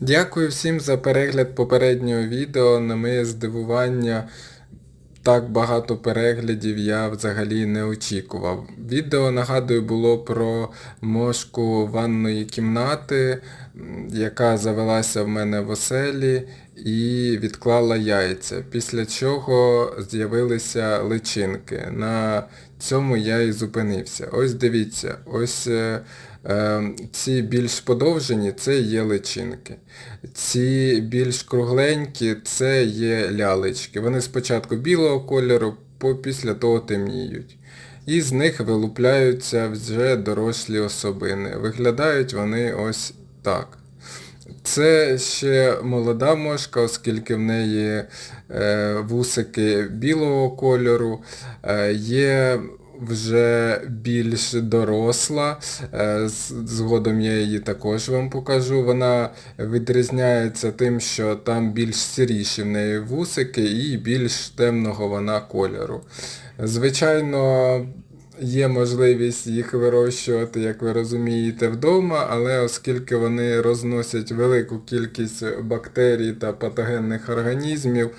Дякую всім за перегляд попереднього відео. На моє здивування, так багато переглядів я взагалі не очікував. Відео, нагадую, було про мошку ванної кімнати, яка завелася в мене в оселі і відклала яйця. Після чого з'явилися личинки. На цьому я і зупинився. Ось дивіться, ось е, е, ці більш подовжені це є личинки. Ці більш кругленькі це є лялечки. Вони спочатку білого кольору, після того темніють. І з них вилупляються вже дорослі особини. Виглядають вони ось так. Це ще молода мошка, оскільки в неї е, вусики білого кольору, е, є вже більш доросла, е, згодом я її також вам покажу. Вона відрізняється тим, що там більш сіріші в неї вусики і більш темного вона кольору. Звичайно, Є можливість їх вирощувати, як ви розумієте, вдома, але оскільки вони розносять велику кількість бактерій та патогенних організмів,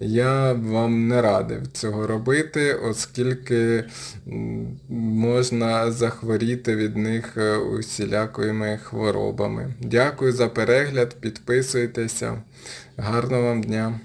я вам не радив цього робити, оскільки можна захворіти від них е, усілякими хворобами. Дякую за перегляд, підписуйтеся. Гарного вам дня!